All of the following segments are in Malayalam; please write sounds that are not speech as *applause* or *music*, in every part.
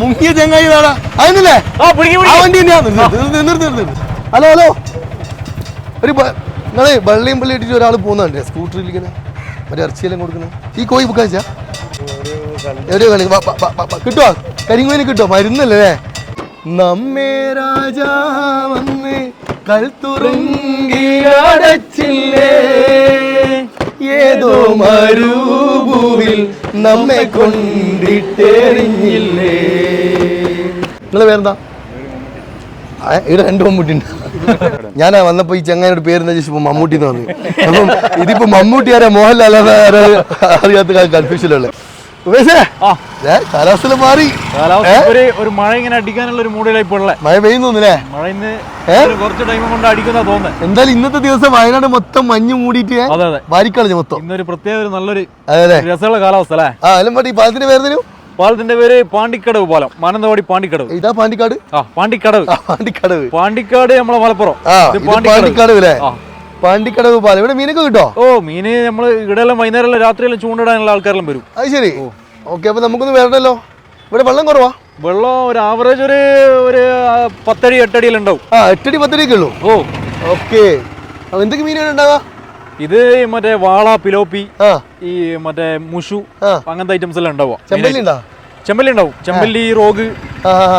മുങ്ങിയ ചെങ്ങായി വേണം. അതിനല്ലേ? നിർത്ത്. Hello hello. ഒരു നിങ്ങളെ വെള്ളയും പള്ളി ഇട്ടിട്ട് ഒരാൾ പോകുന്നുണ്ട്? സ്കൂട്ടറിൽ ഇങ്ങനെ മറ്റേ ഇറച്ചിയെല്ലാം കൊടുക്കുന്നത് ഈ കോഴി ബുക്കാച്ചാ എവിടെയോ കളി. കിട്ടുവോ? കരിങ്ങോയിന് കിട്ടുവോ? മരുന്നല്ലേ? നമ്മേ രാജാ വന്ന് കൽത്തുറുങ്കിടച്ചില്ലേ ഏതോ മരുഭൂവിൽ നമ്മെ കൊണ്ടിട്ടെറിഞ്ഞില്ലേ? നിങ്ങളെ പേരെന്താ? ഇവിടെ രണ്ട് മമ്മൂട്ടി ഉണ്ട് ഞാനാ വന്നപ്പോ ഈ ചങ്ങാനോട് പേര് ചോദിച്ചപ്പോ മമ്മൂട്ടി എന്ന് പറഞ്ഞു. അപ്പം ഇതിപ്പോ മമ്മൂട്ടി ആരാ? മോഹൻലാൽ അറിയാത്ത കൺഫ്യൂഷനുള്ളത് കാലാവസ്ഥ മാറി ഒരു മഴ ഇങ്ങനെ അടിക്കാനുള്ള ഒരു മൂഡിലായി ഇപ്പോൾ മഴ പെയ്യുന്നൊന്നുമില്ലേ? മഴ ഇന്ന് കുറച്ച് ടൈം കൊണ്ട് അടിക്കുന്ന തോന്നുന്നത് എന്തായാലും ഇന്നത്തെ ദിവസം വയനാട് മൊത്തം മഞ്ഞ് മൂടിയിട്ട് അതെ അതെ. വാരിക്കളഞ്ഞു മൊത്തം. ഇന്നൊരു പ്രത്യേക ഒരു നല്ലൊരു രസമുള്ള കാലാവസ്ഥ അല്ലേ? ആ പാട്ടി ഈ പാലത്തിന്റെ പേരെന്തിനു പാലത്തിന്റെ പേര് പാണ്ടിക്കടവ് പാലം. മാനന്തവാടി പാണ്ടിക്കടവ്. ഇതാ പാണ്ടിക്കാട്? ആ പാണ്ടിക്കടവ്. പാണ്ടിക്കടവ്. പാണ്ടിക്കാട് നമ്മളെ മലപ്പുറം. പാണ്ടിക്കടവ്. അല്ലേ. പാണ്ടിക്കടവ് പാലം. ഇവിടെ മീനൊക്കെ കിട്ടോ? ഓ മീന് നമ്മൾ ഇവിടെയെല്ലാം വൈകുന്നേരം രാത്രിയെല്ലാം ചൂണ്ടിടാനുള്ള ആൾക്കാരെല്ലാം വരും. അത് ശരി. ഓക്കെ അപ്പൊ നമുക്കൊന്ന് വരണല്ലോ. ഇവിടെ വെള്ളം കുറവാ? വെള്ളം ഒരു ആവറേജ് ഒരു ഒരു പത്തടി എട്ടടിയെല്ലാം ഉണ്ടാവും. ആ എട്ടടി പത്തടിയൊക്കെ ഉള്ളൂ. ഓ. ഓക്കെ. എന്തൊക്കെ മീനാണ് ഉണ്ടാവുക ഇത് മറ്റേ വാള പിലോപ്പി ഈ മറ്റേ മുഷു. അങ്ങനത്തെ ഐറ്റംസ് എല്ലാം ഉണ്ടാവുക. ചെമ്പല്ലി ഉണ്ടോ? ചെമ്പല്ലി ഉണ്ടാവും. ചെമ്പല്ലി റോഗ്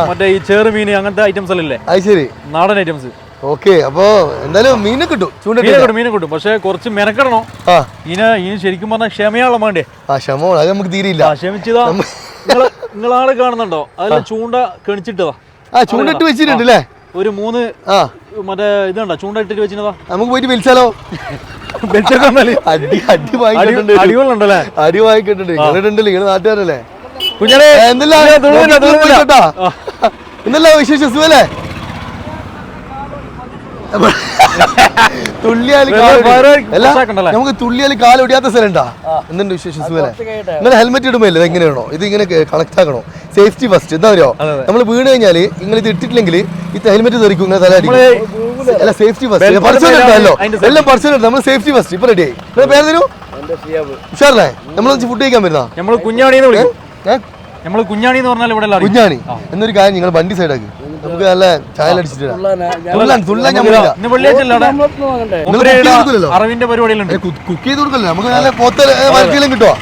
മറ്റേ ഈ ചേറ് മീൻ അങ്ങനത്തെ ഐറ്റംസ് എല്ലാം ഇല്ലേ? അത് ശരി. നാടൻ ഐറ്റംസ് ഓക്കെ അപ്പോ എന്തായാലും മീനെ കിട്ടും. ചൂണ്ടിട്ട് മീനെ കിട്ടും പക്ഷെ കുറച്ച് മെനക്കെടണോ. ഇനി ഇനി ശരിക്കും പറഞ്ഞാൽ ക്ഷമയാളം വേണ്ടേ? ആ ക്ഷമ അത് നമുക്ക് തീരില്ല ക്ഷമിച്ചതാ. *laughs* നിങ്ങളാളെ കാണുന്നുണ്ടോ? അതിൽ ചൂണ്ട കെണിച്ചിട്ടതാ. ആ ചൂണ്ടിട്ട് വെച്ചിട്ടുണ്ട് അല്ലേ ഒരു മൂന്ന് ആ. മറ്റേ ഇതുണ്ടോ ചൂണ്ട ഇട്ടിട്ട് വെച്ചിരുന്നതാ. നമുക്ക് പോയിട്ട് വിളിച്ചാലോ *laughs* അടി അടി വാങ്ങിക്കിട്ടുണ്ട് അടികളുണ്ടല്ലേ അടി വാങ്ങിക്കിട്ടുണ്ട് നാട്ടുകാരല്ലേ? കുഞ്ഞാലേ എന്തെല്ലാം വിശേഷം? സുഖല്ലേ? *laughs* തുള്ളിയാൽ നമുക്ക് തുള്ളിയാലി കാലൊടിയാത്ത സ്ഥലം ഉണ്ടാ എന്തുണ്ട് വിശേഷം സുഖല്ലേ നിങ്ങൾ ഹെൽമെറ്റ് ഇടുമ്പോ എങ്ങനെയാണോ? ഇത് ഇങ്ങനെ കണക്ട് ആക്കണോ? സേഫ്റ്റി ഫസ്റ്റ് എന്താ പറയുക. നമ്മൾ വീണ് കഴിഞ്ഞാൽ നിങ്ങൾ ഇത് ഇട്ടിട്ടില്ലെങ്കിൽ ഈ ഹെൽമെറ്റ് തെറിക്കും ഇങ്ങനെ തല അടിക്കും. അല്ല സേഫ്റ്റി ഫസ്റ്റ് ഉണ്ടല്ലോ. എല്ലാം ഉണ്ട്. നമ്മൾ സേഫ്റ്റി ഫസ്റ്റ് ഇപ്പൊ റെഡി ആയി. നിങ്ങളുടെ പേര് തരൂ ഉഷാറല്ലേ? നമ്മൾ ഫുഡ് കഴിക്കാൻ വരുന്ന നമ്മൾ കുഞ്ഞാണിന്ന് വിളിക്കും. നമ്മൾ കുഞ്ഞാണി എന്ന് പറഞ്ഞാൽ ഇവിടെ കുഞ്ഞാണി. എന്നൊരു കാര്യം നിങ്ങൾ വണ്ടി സൈഡാക്കി നമുക്ക് നല്ല ചായ അടിച്ചിട്ട് വരാം. തുള്ളാൻ തുള്ളാൻ ഞാൻ ഇതാ, പോയില്ല. ഇന്ന് വെള്ളിയാഴ്ച അല്ലേ അവിടെ? നിങ്ങൾ മൂപ്പര് cook ചെയ്ത് ഇവിടെ കൊടുക്കില്ലല്ലോ? അറിവിന്റെ പരിപാടിയിലുണ്ട് കുക്ക് ചെയ്ത് കൊടുക്കല്ലോ നമുക്ക് നല്ല പോത്ത് വരട്ടിയിലും കിട്ടുമോ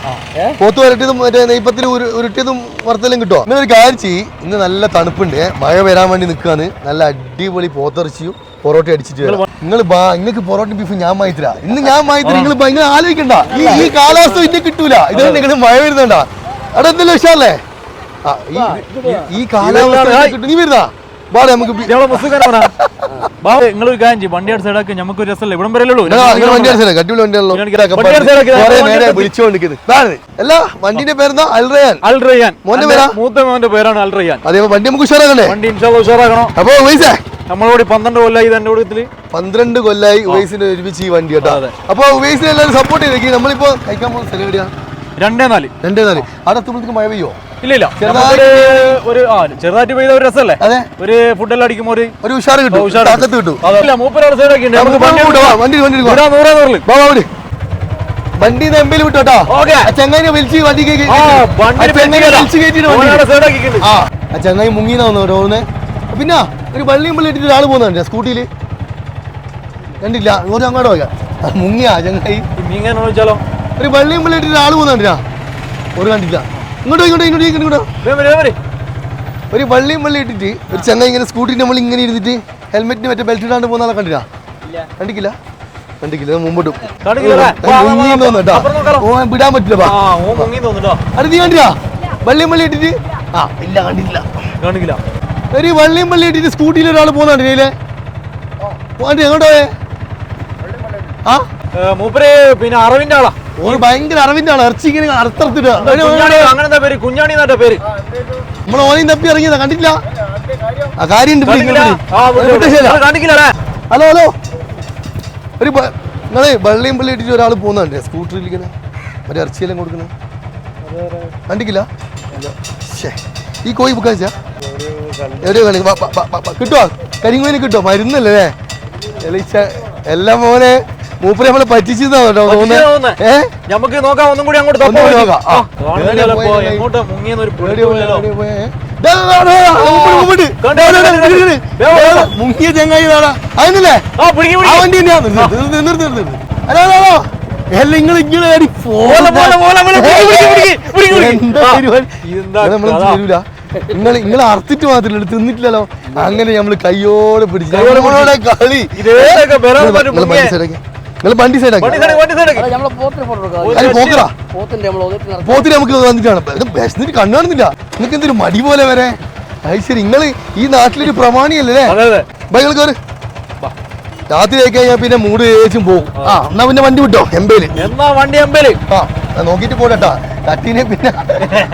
പോത്ത് വരട്ടിയതും മറ്റേ നെയ്പ്പത്തിൽ ഉരുട്ടിയതും വറുത്തലും കിട്ടുമോ ഇങ്ങനെ ഒരു കാര്യം ചെയ്യ്. ഇന്ന് നല്ല തണുപ്പുണ്ട്. മഴ വരാൻ വേണ്ടി നിൽക്കുകയാണ് നല്ല അടിപൊളി പോത്തിറച്ചിയും പൊറോട്ട അടിച്ചിട്ട് നിങ്ങൾ ബാ നിങ്ങൾക്ക് പൊറോട്ട ബീഫ് ഞാൻ മായിത്തരാ ഇന്ന് ഞാൻ മായിത്തരാ നിങ്ങൾ ഭയങ്കര ആലോചിക്കണ്ട. ഈ ഈ കാലാവസ്ഥ ഇന്നെ കിട്ടൂല. ഇത് നിങ്ങൾ മഴ വരുന്നുണ്ടാ? അവിടെ എന്തെങ്കിലും ഉഷാറല്ലേ ഈ- കാലാവസ്ഥ ഇന്നെ കിട്ടും. നീ വരുന്നാ? നമുക്ക് ബി- ഞങ്ങളെ ബാബു നിങ്ങളൊരു കാര്യം ചെയ്യും. വണ്ടി അടുത്ത് സൈഡാക്കി നമുക്ക് ഒരു രസമല്ലേ? ഇവിടം വരെ ഉള്ളൂ. വണ്ടി അടിച്ചല്ലേ? അടിപൊളി വണ്ടിയാണല്ലോ. വിളിച്ചുകൊണ്ടിരിക്കുന്നത്. അല്ല വണ്ടിന്റെ പേരെന്താ? അൽറയാൻ അൽ മോന്റെ പേരാ? മൂത്ത മോന്റെ പേരാണ് അൽറയാൻ റയ്യാൻ അതേ വണ്ടി നമുക്ക് ഉഷാറാക്കണ്ടേ? വണ്ടി ഇൻഷാല്ല ഉഷാറാക്കണം. അപ്പൊ ഉവൈസേ നമ്മളോട് പന്ത്രണ്ട് കൊല്ലായി തന്റെ കൂടത്തിൽ പന്ത്രണ്ട് കൊല്ലായി ഉവൈസിന് ഒരുമിച്ച് ഈ വണ്ടി കേട്ടോ. അപ്പൊ ഉവൈസിനെ എല്ലാവരും സപ്പോർട്ട് ചെയ്തേക്ക്. നമ്മളിപ്പോ കഴിക്കാൻ പോകുന്ന സ്ഥലം എവിടെയാ? രണ്ടേ നാല്. രണ്ടേ നാല്. അവിടെ എത്തുമ്പോഴത്തേക്ക് മഴ പെയ്യോ? ഇല്ല ഇല്ല ചെറുതായിട്ട് ഒരു ആ ചെറുതായിട്ട് പെയ്ത ഒരു രസമല്ലേ അതെ. ഒരു ഫുഡെല്ലാം അടിക്കുമ്പോൾ ഒരു ഒരു ഉഷാറ് കിട്ടും. ഉഷാറ് അകത്ത് കിട്ടും. ഇല്ല മൂപ്പരാട് സൈഡൊക്കെ ഉണ്ട്. നമുക്ക് വണ്ടി വണ്ടി വണ്ടി. നൂറാ നൂറാ. വാ, വാ, വണ്ടി എംബയിൽ വിട്ടോട്ടോ ഓക്കേ. ആ ചങ്ങായിനെ വിളിച്ച് വണ്ടി വിളിച്ച് ആ ആ ചങ്ങായി മുങ്ങിന്നാവുന്നു പിന്നെ ഒരു വള്ളിയും പള്ളി ഇട്ടിട്ട് ഒരാൾ പോകുന്നുണ്ട് സ്കൂട്ടിയിൽ കണ്ടില്ല ഓരോ അങ്ങോട്ട് പോകാം മുങ്ങിയാ ചെങ്ങൈ ഒരു വള്ളിയും പള്ളി ഇട്ടിട്ട് ഒരാൾ പോകുന്നുണ്ട്? ഒരു കണ്ടില്ല. ഇങ്ങോട്ടോ ഇങ്ങോട്ട് ഇങ്ങോട്ട് ഇങ്ങോട്ട്. ഒരു വള്ളിയും വള്ളി ഇട്ടിട്ട് ഒരു ചെങ്ങ ഇങ്ങനെ സ്കൂട്ടിന്റെ നമ്മൾ ഇങ്ങനെ ഇരുന്നിട്ട് ഹെൽമെറ്റിന് മറ്റേ ബെൽറ്റ് ഇടാണ്ട് പോകുന്ന ആളെ കണ്ടില്ല? കണ്ടിക്കില്ല? കണ്ടിക്കില്ല മുമ്പോട്ടും അപ്പുറം നോക്കാലോ. ഓ വിടാൻ പറ്റില്ല മുങ്ങി തോന്നുട്ടോ അത് നീ കണ്ടില്ല വള്ളിയും വള്ളി ഇട്ടിട്ട്? ആ ഇല്ല കണ്ടില്ല കാണിക്കില്ല ഒരു വള്ളിയും വള്ളി ഇട്ടിട്ട് സ്കൂട്ടിയിൽ ഒരാൾ പോകുന്നുണ്ട് ഇതിലെ പോണ്ടി എങ്ങോട്ടോ ആ? മൂപ്പര് പിന്നെ അറിവിന്റെ ആളാ. ഓര് ഭയങ്കര അറിവിന്റെ ആൾ ഇറച്ചി ഇങ്ങനെ അറുത്തറുത്തിട്ട് അങ്ങനത്തെ പേര്? കുഞ്ഞാണി എന്നാ പേര്? നമ്മൾ ഓനെയും തപ്പി ഇറങ്ങിയതാ. കണ്ടില്ല ആ കാര്യണ്ട് ഹലോ ഹലോ. ഒരു നിങ്ങളെ വള്ളിയും പള്ളി ഇട്ടിട്ട് ഒരാൾ പോകുന്നുണ്ട് സ്കൂട്ടറിൽ ഇങ്ങനെ മറ്റേ ഇറച്ചിയെല്ലാം കൊടുക്കണേ കണ്ടിക്കില്ല? ശ്ശേ. ഈ കോഴി ബുക്കാച്ചാ എവിടെയോ. കിട്ടുവോ? കരിങ്ങോയിന് കിട്ടുവോ? മരുന്നല്ലേ? എല്ലാം മോനെ. മൂപ്പര് നമ്മൾ പറ്റിച്ചെന്നാ തോന്നുന്നത് നമുക്ക് നോക്കാം ഒന്നും കൂടി അങ്ങോട്ട്? എങ്ങോട്ട് മുങ്ങിയെന്ന് ഒരു മുങ്ങിയ ചങ്ങായി അതിനല്ലേ. അല്ല, നിങ്ങൾ ഇങ്ങനെ? തരൂല നിങ്ങൾ നിങ്ങൾ അറുത്തിട്ട് മാത്രമല്ല തിന്നിട്ടില്ലല്ലോ അങ്ങനെ നമ്മൾ കയ്യോടെ പിടിച്ചു കളി വരും നിങ്ങൾ. വണ്ടി സൈഡ്, പോക്കറാ പോത്തിന് നമുക്ക് വന്നിട്ടാണ്. ബസ്സിന് കണ്ണു കാണുന്നില്ല. നിങ്ങൾക്ക് എന്തൊരു മടി പോലെ വരെ? അത് ശരി നിങ്ങൾ ഈ നാട്ടിലൊരു പ്രമാണിയല്ലേ? അതെ അതെ. ബൈകൾ കയറി രാത്രി ആയി കഴിഞ്ഞാൽ പിന്നെ മൂട് ഏച്ചും പോകും. ആ. എന്നാ പിന്നെ വണ്ടി വിട്ടോ? എമ്പേൽ എന്നാ വണ്ടി എമ്പേൽ ആ നോക്കിട്ട് പോട്ടാ കട്ടിനെ പിന്നെ.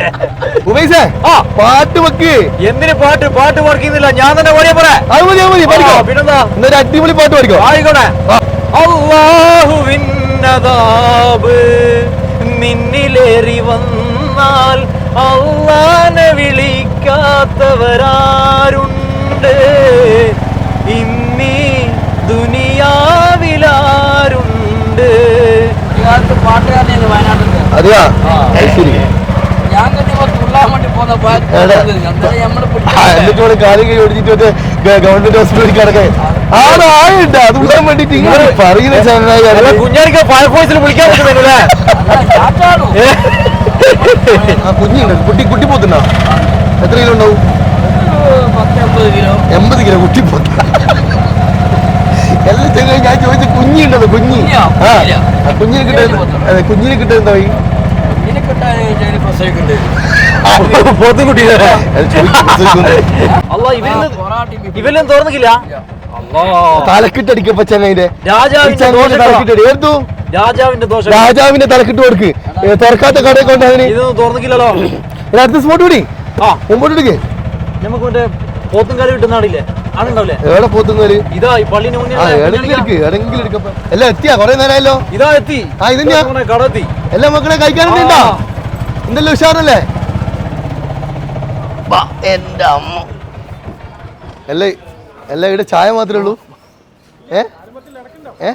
*laughs* ഉപേസേ ആ. പാട്ട് വെക്ക്. എന്തിനു പാട്ട്? പാട്ട് പഠിക്കുന്നില്ല ഞാൻ തന്നെ പറയാ പറയാ അത് മതി അത് മതി പഠിക്കോ. പിന്നെന്താ? എന്നൊരു അടിപൊളി പാട്ട് പഠിക്കോ. ആയിക്കോട്ടെ. അള്ളാഹുവിന്നതാബ് നിന്നിലേറി വന്നാൽ അള്ളാനെ വിളിക്കാത്തവരാരുണ്ട്. ഇന്നീ ദുനിയാവിലാരുണ്ട്. പാട്ടുകാരനെ വയനാട്ടിൽ അതെയാ? ശരി എന്നിട്ട് ഇവിടെ കൈ ഓടിച്ചിട്ട് മറ്റേ ഗവൺമെന്റ് ഹോസ്പിറ്റലിൽ കിടക്കേ ആടെ ആയുണ്ട് അത് വിടാൻ വേണ്ടിട്ട് ഇങ്ങനെ പറയുന്ന ചങ്ങായി കുഞ്ഞാനിക്ക് ഫയർഫോഴ്സിൽ വിളിക്കാൻ പറ്റുന്നില്ലേ ആ കുഞ്ഞുണ്ട് കുട്ടി കുട്ടി പോത്തുണ്ടോ? എത്ര കിലോ ഉണ്ടാവും? കിലോ. എൺപത് കിലോ കുട്ടി പോത്ത. എല്ലാം ചങ്ങായി ഞാൻ ചോദിച്ച കുഞ്ഞിണ്ടല്ലോ കുഞ്ഞി. കുഞ്ഞിയാ? ആ കുഞ്ഞിനെ കിട്ടുന്ന അതെ കുഞ്ഞിന് കിട്ടുന്ന പൊറാട്ടി ഇവരെല്ലാം തുറന്നില്ല അല്ലാ തലക്കിട്ടടിക്കപ്പ അടിക്കപ്പ രാജാവിന്റെ തലക്കിട്ട് കൊടുക്ക്. തുറക്കാത്ത കടയിൽ കൊണ്ട് തുറന്നില്ലല്ലോ അടുത്ത സ്പോട്ട് കൂടി. ആ. മുമ്പോട്ട് എടുക്ക് നമുക്ക് മറ്റേ പോത്തും കാലം കിട്ടുന്ന ആളില്ലേ ആളുണ്ടാവില്ലേ എവിടെ പോത്തുന്നവര് ഇതാ പള്ളിന് എല്ലാം എത്തിയാ? കൊറേ നേരമായല്ലോ. ഇതാ എത്തി. ആ, ഇതെന്നെയാ? ഇതാ കട എത്തി. എല്ലാ മക്കളെ കഴിക്കാനുണ്ടോ. എന്തല്ലോ ഉഷാറല്ലേ? എന്റെ അമ്മ. അല്ലേ? അല്ല ഇവിടെ ചായ മാത്രമേ ഉള്ളൂ. ഏ? ഏ?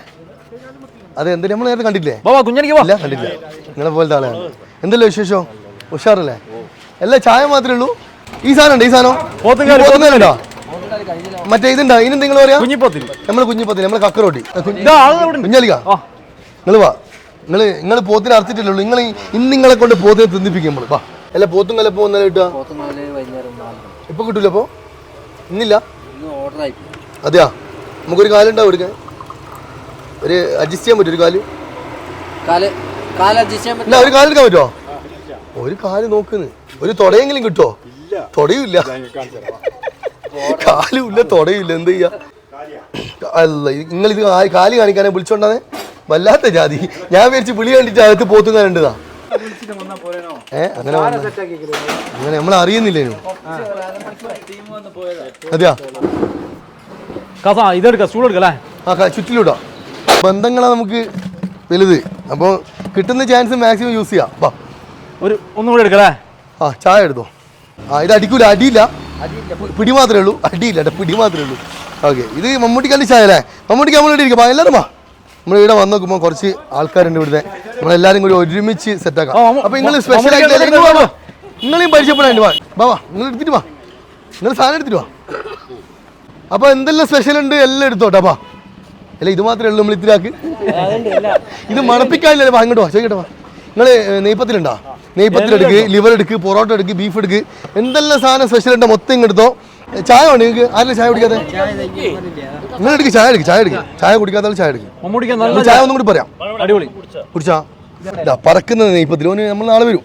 അതെ എന്തിനാ നമ്മൾ നേരത്തെ കണ്ടില്ലേ? ഇല്ല കണ്ടില്ല നിങ്ങളെ പോലത്തെ ആളാണ്. എന്തല്ലോ വിശേഷം? ഉഷാറല്ലേ? എല്ലാ ചായ മാത്രമേ ഉള്ളൂ. ഈ സാധനം ഉണ്ട് ഈ സാധനം? മറ്റേ ഇതുണ്ടോ? ഇനി നിങ്ങൾ പറയാ? കുഞ്ഞിപ്പോത്തിൽ. നമ്മൾ കുഞ്ഞിപ്പത്തിൽ നമ്മൾ കക്കറോട്ടി കുഞ്ഞാലിക. നിങ്ങൾ വാ. നിങ്ങൾ നിങ്ങൾ പോത്തിനെ അർത്തിട്ടില്ലല്ലോ നിങ്ങൾ ഇന്ന് നിങ്ങളെ കൊണ്ട് പോത്തിനെ തിന്നിപ്പിക്കും നമ്മൾ വാ. അല്ല പോത്തും കലപ്പോ ഒന്നല്ല കിട്ടുക? ഇപ്പൊ കിട്ടൂല അപ്പോ? ഇന്നില്ല? അതെയാ? നമുക്കൊരു കാലുണ്ടാവും എടുക്കാൻ ഒരു അഡ്ജസ്റ്റ് ചെയ്യാൻ പറ്റും ഒരു കാൽ? കാൽ കാൽ അഡ്ജസ്റ്റ് ചെയ്യാൻ ഇല്ല ഒരു കാലെടുക്കാൻ പറ്റുമോ? ഒരു കാൽ നോക്കുന്നു. ഒരു തുടയെങ്കിലും കിട്ടുമോ തുടയില്ല കാലുമില്ല തുടയില്ല എന്ത് ചെയ്യാ? അല്ല നിങ്ങൾ ഇത് കാൽ കാണിക്കാനെ വിളിച്ചോണ്ടാന്നെ വല്ലാത്ത ജാതി. ഞാൻ വിചാരിച്ച് വിളി കണ്ടിട്ട് അകത്ത് പോത്തുകാരുണ്ടതാ ഏ അങ്ങനെ അങ്ങനെ നമ്മൾ അറിയുന്നില്ലേനു അതെയാ? ഇതെടുക്ക ആ ചുറ്റിലൂടാ. ബന്ധങ്ങളാ നമുക്ക് വലുത്. അപ്പോൾ കിട്ടുന്ന ചാൻസ് മാക്സിമം യൂസ് ചെയ്യാം. വാ. ഒരു ഒന്നും കൂടെ എടുക്കലേ ആ ചായ എടുത്തോ? ആ ഇത് അടിക്കൂല അടിയില്ല. പിടി മാത്രമേ ഉള്ളൂ. അടിയില്ല പിടി മാത്രമേ ഉള്ളൂ. ഓക്കെ ഇത് മമ്മൂട്ടിക്കല്ല് ചായ അല്ലേ? മമ്മൂട്ടിക്ക് നമ്മൾ ഇവിടെ ഇരിക്കും എല്ലാവരും വാ. നമ്മൾ ഇവിടെ വന്ന് നോക്കുമ്പോൾ കുറച്ച് ആൾക്കാരുണ്ട് ഇവിടുത്തെ. നമ്മളെല്ലാരും കൂടി ഒരുമിച്ച് സെറ്റാക്കാം അപ്പോൾ നിങ്ങൾ സ്പെഷ്യൽ ആയിട്ട്. നിങ്ങളെയും പരിചയപ്പെടാണ്ട് വാ. വാ. വാ നിങ്ങൾ എടുത്തിട്ട് വാ. നിങ്ങൾ സാധനം എടുത്തിട്ട് വാ. അപ്പൊ എന്തെല്ലാം സ്പെഷ്യൽ ഉണ്ട് എല്ലാം എടുത്തോട്ടെ അപ്പാ അല്ല ഇത് മാത്രമേ ഉള്ളൂ നമ്മൾ ഇത്തിരാക്ക് ഇത് മണപ്പിക്കാനില്ല വാ ഇങ്ങോട്ട് വാ ചോദിക്കട്ടെ വാ. നിങ്ങൾ നെയ്പ്പത്തിലുണ്ടോ നെയ്പ്പത്തിലെടുക്ക് ലിവർ എടുക്ക് പൊറോട്ട എടുക്ക് ബീഫ് എടുക്ക്. എന്തെല്ലാം സാധനം സ്പെഷ്യൽ ഉണ്ടോ മൊത്തം ഇങ്ങെടുത്തോ ചായ വേണം നിങ്ങൾക്ക്? ആരല്ലേ ചായ കുടിക്കാതെ നിങ്ങൾ എടുക്ക് ചായ എടുക്ക് ചായ എടുക്ക്. ചായ കുടിക്കാത്ത ചായ എടുക്ക്. നല്ല ചായ ഒന്നും കൂടി പറയാം. അടിപൊളി. കുടിച്ചാ? ഇതാ പറക്കുന്ന നെയ്പ്പത്തിൽ ഓന് നമ്മൾ നാളെ വരും.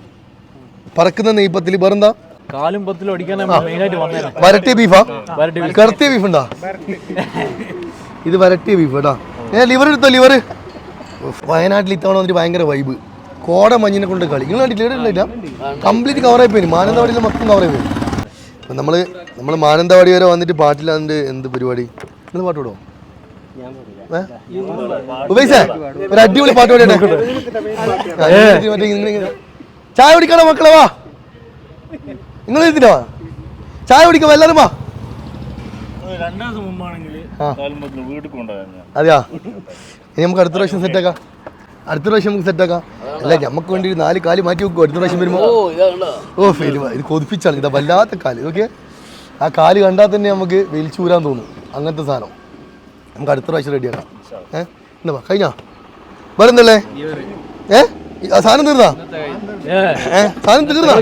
പറക്കുന്ന നെയ്പ്പത്തിൽ വേറെന്താ? കാലും പത്തിലും അടിക്കാൻ മെയിനായിട്ട് വന്നേനെ. വരട്ടിയ ബീഫാ? വരട്ടി. കറുത്തിയ ബീഫ് ഉണ്ടാ? ഇത് വരട്ടിയ ബീഫ് കേട്ടാ. ഏ ലിവർ എടുത്തോ ലിവർ വയനാട്ടിൽ ഇത്തവണ വന്നിട്ട് ഭയങ്കര വൈബ് കോട മഞ്ഞിനെ കൊണ്ട് കളി. നിങ്ങൾ കണ്ടിട്ടില്ല? കംപ്ലീറ്റ് കവറായി പോയി. മാനന്തവാടിയിൽ മൊത്തം കവറായി പോയി. അപ്പം നമ്മൾ നമ്മൾ മാനന്തവാടി വരെ വന്നിട്ട് പാട്ടില്ലാണ്ട് എന്ത് പരിപാടി? നിങ്ങൾ പാട്ട് ഏ? ഉപേസേ ഒരു അടിപൊളി പാട്ട് ഇങ്ങനെ. ചായ കുടിക്കണോ മക്കളെ വാ. നിങ്ങൾ എഴുതിട്ടോ ചായ കുടിക്കാം എല്ലാരും വാ. രണ്ടു ദിവസം മുമ്പാണെങ്കിൽ വീട്ടിൽ അതെയാ? ഇനി നമുക്ക് അടുത്ത പ്രാവശ്യം സെറ്റ് ആക്കാം. അടുത്ത പ്രാവശ്യം നമുക്ക് സെറ്റ് ആക്കാം. അല്ല നമുക്ക് വേണ്ടി ഒരു നാല് കാൽ മാറ്റി വെക്കും അടുത്ത പ്രാവശ്യം വരുമ്പോൾ ഓ ഫെയിൽ ഇത് കൊതിപ്പിച്ചാണ്. ഇതാ വല്ലാത്ത കാൽ. ഓക്കെ ആ കാൽ കണ്ടാൽ തന്നെ നമുക്ക് വലിച്ചൂരാൻ തോന്നും. അങ്ങനത്തെ സാധനം. നമുക്ക് അടുത്ത പ്രാവശ്യം റെഡിയാക്കാം ഏഹ് എന്നാ കഴിഞ്ഞോ? വരുന്നല്ലേ? ഏഹ് സാധനം തീർന്നാ? ഏ. സാധനം തീർന്നാ?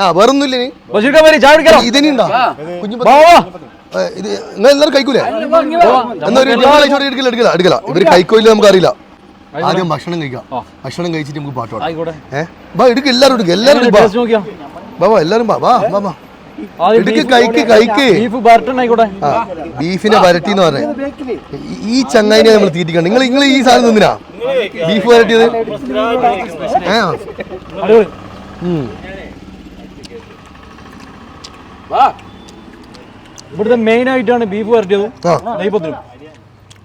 ആ വേറൊന്നുമില്ല ഇനി. ബഷീർക്ക വരി ചായ കുടിക്കണം? ഇതിനി കുഞ്ഞു. ഇത് നിങ്ങൾ എല്ലാവരും കഴിക്കൂലേ? എന്നാ ഒരു എടുക്കില്ല എടുക്കില്ല എടുക്കില്ല ഇവർ കഴിക്കൂല നമുക്ക് അറിയില്ല ആദ്യം ഭക്ഷണം കഴിക്കാം. ഭക്ഷണം കഴിച്ചിട്ട് നമുക്ക് പാട്ട് പാടാം. ഏഹ് ബാ എടുക്ക് എല്ലാവരും എടുക്ക് എല്ലാവരും ബാ ബാ ബാ എല്ലാവരും ബാ വാ വാ. ബീഫ് ബരട്ടൻ ആയിക്കോട്ടെ ബീഫിനെ വരട്ടി എന്ന് പറഞ്ഞത് ഈ- ചങ്ങായിനെ നമ്മൾ തീറ്റിക്കണം. നിങ്ങൾ നിങ്ങൾ ഈ സാധനം തിന്നിനാ? ബീഫ് വരട്ടിയത്. ഇവിടുത്തെ മെയിൻ ആയിട്ടാണ് ബീഫ് വരട്ടിയത്.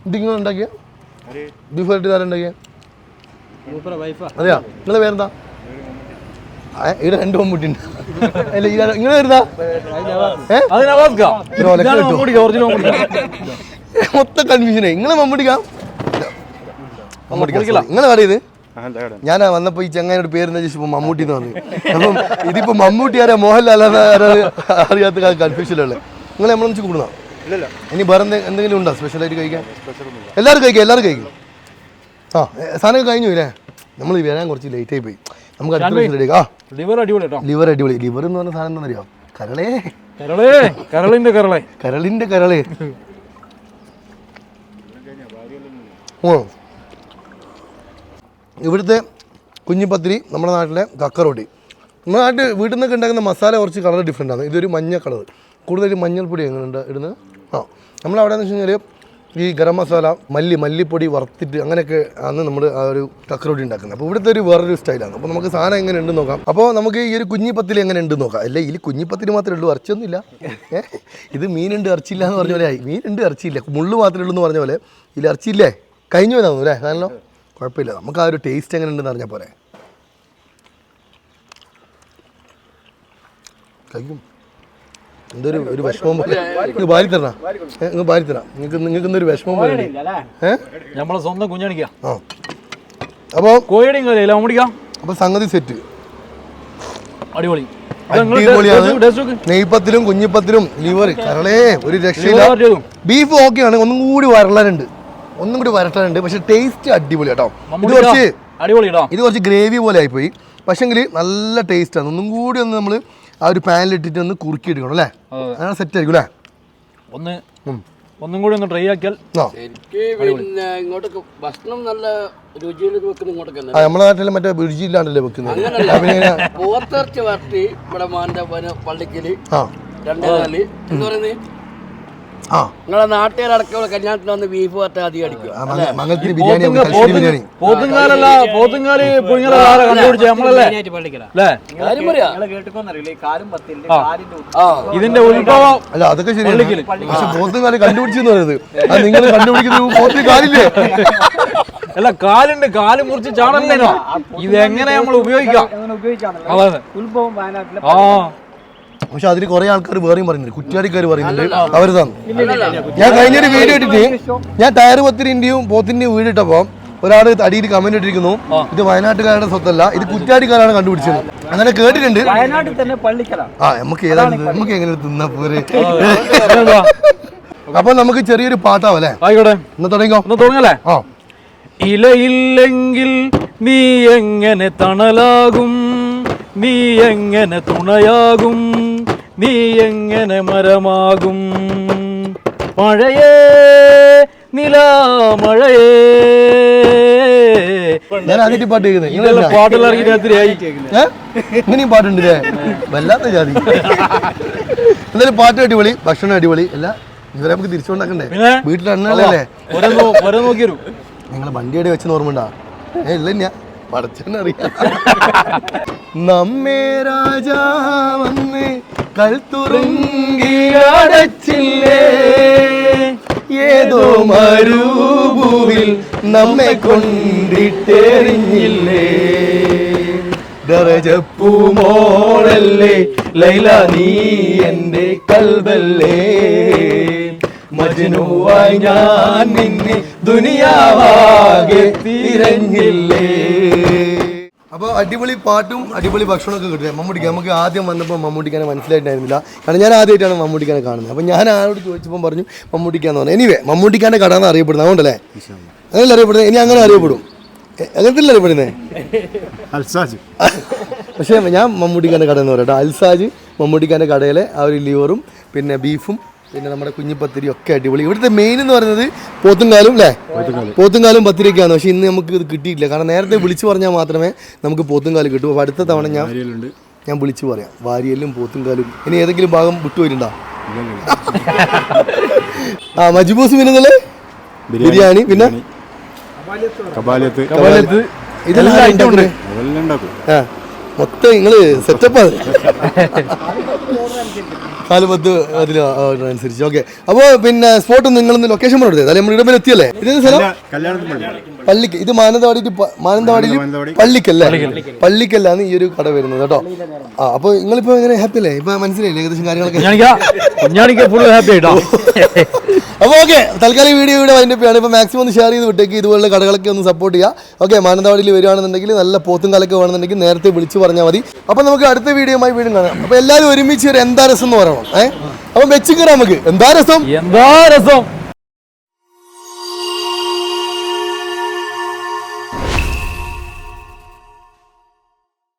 ഇത് നിങ്ങൾ ഉണ്ടാക്കിയ? ബീഫ് വരട്ടി ആരാ ഉണ്ടാക്കിയ? അതെയാ? നിങ്ങളെ പേരെന്താ? ഏ, ഇവിടെ രണ്ട് മമ്മൂട്ടിണ്ട് അല്ല വരുന്നാ? മമ്മൂടിക്ക മമ്മൂടിക്ക ഞാനാ വന്നപ്പോ ഈ ചങ്ങാനോട് പേര് ചോദിച്ചപ്പോ മമ്മൂട്ടി എന്ന് പറഞ്ഞു. അപ്പം ഇതിപ്പോ മമ്മൂട്ടി ആരാ മോഹൻലാൽ അറിയാത്ത കൺഫ്യൂഷനുള്ള നിങ്ങൾ നമ്മളൊന്നിച്ച് കൂടുന്ന ഇനി വേറെ എന്തെങ്കിലും ഉണ്ടോ? സ്പെഷ്യലായിട്ട് കഴിക്കാൻ? എല്ലാവരും കഴിക്കാം എല്ലാവരും കഴിക്കും. ആ സാധനം കഴിഞ്ഞു ഇല്ലേ? നമ്മൾ വരാൻ കുറച്ച് ലേറ്റ് ആയി പോയി. നമുക്ക് അടുത്ത പ്രാവശ്യം ready ആക്കാം. ആ ലിവർ അടിപൊളി കേട്ടോ. ലിവർ അടിപൊളി. ലിവർ എന്ന് പറഞ്ഞ സാധനം എന്താണെന്നറിയോ? കരളേ. കരളേ കരളിന്റെ കരളെ. കരളിന്റെ കരളേ. ഓ ഇവിടുത്തെ കുഞ്ഞിപ്പത്തിരി നമ്മുടെ നാട്ടിലെ കക്കറോട്ടി നമ്മുടെ നാട്ടിൽ വീട്ടിൽ നിന്നൊക്കെ ഉണ്ടാക്കുന്ന മസാല കുറച്ച് കളർ ഡിഫറെന്റ് ആണ്. ഇതൊരു മഞ്ഞ കളർ കൂടുതൽ മഞ്ഞൾപ്പൊടി എങ്ങനെയുണ്ട് ഇടുന്നത്? ആ. നമ്മളവിടെ എന്ന് വെച്ച് കഴിഞ്ഞാൽ ഈ ഗരം മസാല മല്ലി മല്ലിപ്പൊടി വറുത്തിട്ട് അങ്ങനെയൊക്കെ ആണ് നമ്മൾ ആ ഒരു കക്കറോട്ടി ഉണ്ടാക്കുന്നത്. അപ്പോൾ ഇവിടുത്തെ ഒരു വേറൊരു സ്റ്റൈലാണ്. അപ്പോൾ നമുക്ക് സാധനം എങ്ങനെ ഉണ്ടെന്ന് നോക്കാം. അപ്പോൾ നമുക്ക് ഈ ഒരു കുഞ്ഞിപ്പത്തിൽ എങ്ങനെ ഉണ്ട് നോക്കാം. അല്ലേ? ഇതിൽ കുഞ്ഞിപ്പത്തിൽ മാത്രമേ ഉള്ളൂ ഇറച്ചിയൊന്നുമില്ല? ഇത് മീനുണ്ട് ഇറച്ചിയില്ല എന്ന് പറഞ്ഞ പോലെ ആയി. മീനുണ്ട് ഇറച്ചിയില്ല. മുള്ളു മാത്രമേ ഉള്ളൂ എന്ന് പറഞ്ഞ പോലെ. ഇതിൽ ഇറച്ചിയില്ലേ? കഴിഞ്ഞു പോയതാന്നു അല്ലേ? സാധനമല്ലോ കുഴപ്പമില്ല. നമുക്ക് ആ ഒരു ടേസ്റ്റ് എങ്ങനെ ഉണ്ടെന്ന് അറിഞ്ഞാൽ പോരെ. കഴിക്കും. എന്തൊരു ഒരു വിഷമം പോലെ. നിങ്ങൾ ഭാരി തരണം. നിങ്ങൾ ഭാരി തരാം. നിങ്ങൾക്ക് നിങ്ങൾക്ക് ഇന്നൊരു വിഷമം പോലെ ഉണ്ട്. ഏ? നമ്മളെ സ്വന്തം കുഞ്ഞാണിക്ക ആ. അപ്പോൾ കോഴിയുടെയും കലയില്ല മമ്മൂടിക്ക അപ്പോൾ സംഗതി സെറ്റ്. അടിപൊളി. നെയ്പത്തിലും നെയ്പ്പത്തിലും കുഞ്ഞിപ്പത്തിലും ലിവർ. കരളേ ഒരു രക്ഷയില്ല. ബീഫ് ഓക്കെ ആണ്. ഒന്നും കൂടി വരളാനുണ്ട്. ഒന്നും കൂടി വരട്ടാനുണ്ട് പക്ഷെ ടേസ്റ്റ് അടിപൊളി കേട്ടോ. ഇത് കുറച്ച് ഇത് കുറച്ച് ഗ്രേവി പോലെ ആയിപ്പോയി. പക്ഷെങ്കിൽ നല്ല ടേസ്റ്റാണ്. ഒന്നും കൂടി ഒന്ന് നമ്മൾ ആ ഒരു പാനിലിട്ടിട്ട് ഒന്ന് കുറുക്കി എടുക്കണം അല്ലേ അതാണ് സെറ്റ് ആയിരിക്കും അല്ലേ? ഒന്ന് ഒന്നും കൂടി ഒന്ന് ട്രൈ ആക്കിയാൽ പിന്നെ ഇങ്ങോട്ടൊക്കെ ഭക്ഷണം നല്ല വെക്കുന്ന ഇങ്ങോട്ടൊക്കെ ആ, നമ്മുടെ നാട്ടിൽ മറ്റേ രുചിയില്ലാണ്ടല്ലേ വെക്കുന്നത്? പോത്തിറച്ചി വരട്ടി ഇവിടെ മാന്റെ പള്ളിക്കൽ രണ്ടേ നാല്. എന്ന് പറയുന്നത് ആ നിങ്ങളെ നാട്ടുകാരടക്കമുള്ള കല്യാണത്തിന് വന്ന് ബീഫ് വരട്ട അധികം അടിക്കും ആ, മംഗ- മംഗലത്തിന് ബിരിയാണി തലശ്ശേരി ബിരിയാണി പോത്തുങ്കാലല്ല പോത്തുങ്കാൽ പുഴുങ്ങല ആരാ കണ്ടുപിടിച്ച നമ്മളല്ലേ ഇതിന്റെ ഉത്ഭവം അല്ല അതൊക്കെ ശരിയാണ് പള്ളിക്കൽ. പക്ഷെ പോത്തും കാലം കണ്ടുപിടിച്ചെന്ന് പറയുന്നത് അത് നിങ്ങൾ കണ്ടുപിടിക്കുന്ന പോത്തിന് കാലില്ലേ അല്ല കാലുണ്ട് കാൽ മുറിച്ച് ചാടല്ലേനോ ഇത് എങ്ങനെ നമ്മൾ ഉപയോഗിക്കാം ഉത്ഭവം വയനാട്ടിലെ ആ പക്ഷെ അതിൽ കുറെ ആൾക്കാർ വേറെയും പറയുന്നുണ്ട്. കുറ്റിയാടിക്കാർ പറയുന്നുണ്ട്. അവർ തന്നു. ഞാൻ കഴിഞ്ഞൊരു വീഡിയോ ഇട്ടിട്ട് ഞാൻ ടയർ പത്തിരിന്റെയും പോത്തിന്റെയും വീട് ഇട്ടപ്പോ ഒരാൾ അടിയിൽ കമന്റ് ഇട്ടിരിക്കുന്നു ഇത് വയനാട്ടുകാരുടെ സ്വത്തല്ല ഇത് കുറ്റാടിക്കാരാണ് കണ്ടുപിടിച്ചത്. അങ്ങനെ കേട്ടിട്ടുണ്ട്. വയനാട്ടിൽ തന്നെ പള്ളിക്കല. ആ നമുക്ക് ഏതാണ് നമുക്ക് എങ്ങനെ തിന്നാ പോരെ? അപ്പൊ നമുക്ക് ചെറിയൊരു പാട്ടാവല്ലേ? ആയിക്കോട്ടെ. എന്നാ തുടങ്ങിക്കോ. ഒന്ന് തുടങ്ങല്ലേ? ആ. ഇലയില്ലെങ്കിൽ നീ എങ്ങനെ തണലാകും? നീ എങ്ങനെ തുണയാകും? നീ എങ്ങനെ മരമാകും? മഴയേ നിലാമഴയേ ഞാൻ അതിന്റെ പാട്ട് കേൾക്കുന്നത് പാട്ടെല്ലാം? ഇങ്ങനെയും പാട്ടുണ്ടല്ലേ വല്ലാത്ത ജാതി. എന്തായാലും പാട്ട് അടിപൊളി ഭക്ഷണം അടിപൊളി അല്ല ഇവരെ നമുക്ക് തിരിച്ചുകൊണ്ടാക്കണ്ടേ? വീട്ടിലെണ്ണല്ലേ വീട്ടിൽ എണ്ണല്ലേ ഒരേ നോ- നോക്കി വരൂ നിങ്ങളെ വണ്ടിയുടെ വെച്ച് ഓർമ്മണ്ടാ ഏ ഇല്ല ഞാൻ നമ്മേ രാജാ വന്ന് കൽത്തുറുങ്കിടച്ചില്ലേ ഏതോ മരുഭൂവിൽ നമ്മെ കൊണ്ടിട്ടെറിഞ്ഞില്ലേ? ദറജപ്പൂമോളല്ലേ ലൈല നീ എന്റെ കൽവല്ലേ മജനുവായി ഞാൻ നിന്നെ ദുനിയാവാകെ തിരഞ്ഞില്ലേ? അപ്പോൾ അടിപൊളി പാട്ടും അടിപൊളി ഭക്ഷണമൊക്കെ കിട്ടും. മമ്മൂട്ടിക്ക് നമുക്ക് ആദ്യം വന്നപ്പോൾ മമ്മൂട്ടിക്കാനെ മനസ്സിലായിട്ടുണ്ടായിരുന്നില്ല. കാരണം ഞാൻ ആദ്യമായിട്ടാണ് മമ്മൂട്ടിക്കാനെ കാണുന്നത്. അപ്പോൾ ഞാൻ ആരോട് ചോദിച്ചപ്പോൾ പറഞ്ഞു മമ്മൂട്ടിക്കാന്ന് പറഞ്ഞു. എനിവേ മമ്മൂട്ടിക്കാന്റെ കട എന്ന് അറിയപ്പെടുന്നത്. അതുകൊണ്ടല്ലേ? അങ്ങനെയല്ല അറിയപ്പെടുന്നത്? ഇനി അങ്ങനെ അറിയപ്പെടും. അങ്ങനത്തെ അറിയപ്പെടുന്നേ അൽസാജ്. പക്ഷേ ഞാൻ മമ്മൂട്ടിക്കാന്റെ കട എന്ന് പറയട്ടോ. അൽസാജ് മമ്മൂട്ടിക്കാന്റെ കടയിലെ ആ ഒരു ലിവറും പിന്നെ ബീഫും പിന്നെ നമ്മുടെ കുഞ്ഞിപ്പത്തിരി ഒക്കെ അടിപൊളി. ഇവിടുത്തെ മെയിൻ എന്ന് പറയുന്നത് പോത്തുംകാലും അല്ലേ പോത്തുംകാലും. പത്തിരിയൊക്കെയാണ്. പക്ഷെ ഇന്ന് നമുക്ക് ഇത് കിട്ടിയിട്ടില്ല. കാരണം നേരത്തെ വിളിച്ചു പറഞ്ഞാൽ മാത്രമേ നമുക്ക് പോത്തുംകാൽ കിട്ടൂ. അപ്പോൾ അടുത്ത തവണ ഞാൻ ഞാൻ വിളിച്ചു പറയാം. വാരിയലും പോത്തുംകാലും. ഇനി ഏതെങ്കിലും ഭാഗം വിട്ടുപോയിട്ടുണ്ടോ ആ മജ്ബൂസ് പിന്നെ? ബിരിയാണി. പിന്നെ കബാലത്ത് ഇതെല്ലാം മൊത്തം നിങ്ങൾ സെറ്റപ്പ് *laughs* കാൽ പത്ത് അതിന് ഓക്കെ അപ്പോൾ പിന്നെ സ്പോട്ട് നിങ്ങളൊന്ന് ലൊക്കേഷൻ പറഞ്ഞത് അല്ലെ? നമ്മൾ ഇടപെൽ എത്തിയല്ലേ? ഇതേ സ്ഥലം? പള്ളിക്ക്. ഇത് മാനന്തവാടി മാനന്തവാടിയിൽ മാനന്തവാടി. പള്ളിക്കല്ലേ? പള്ളിക്കല്ലാണ് ഈ ഒരു കട വരുന്നത് കേട്ടോ. ആ അപ്പോൾ നിങ്ങളിപ്പോൾ എങ്ങനെ ഹാപ്പി അല്ലേ? ഇപ്പൊ മനസ്സിലായില്ലേ? ഏകദേശം കാര്യങ്ങളൊക്കെ? ഫുൾ ഹാപ്പി ആയിട്ടോ? അപ്പോൾ ഓക്കെ തൽക്കാലം വീഡിയോ ഇവിടെ വൈൻഡപ്പ് ചെയ്യാണ്. ഇപ്പോൾ മാക്സിമം ഒന്ന് ഷെയർ ചെയ്ത് വിട്ടേക്ക്. ഇതുപോലുള്ള കടകളൊക്കെ ഒന്ന് സപ്പോർട്ട് ചെയ്യുക ഓക്കെ മാനന്തവാടിയിൽ വരികയാണെന്നുണ്ടെങ്കിൽ നല്ല പോത്തും കാലൊക്കെ വേണമെന്നുണ്ടെങ്കിൽ നേരത്തെ വിളിച്ച് പറഞ്ഞാൽ മതി. അപ്പോൾ നമുക്ക് അടുത്ത വീഡിയോയുമായി വീണ്ടും കാണാം. അപ്പോൾ എല്ലാവരും ഒരുമിച്ച് ഒരു എന്താ രസം എന്ന് പറയണം. ഏഹ് അപ്പം വെച്ചിങ്ങനെ നമുക്ക് എന്താ രസം? എന്താ രസം?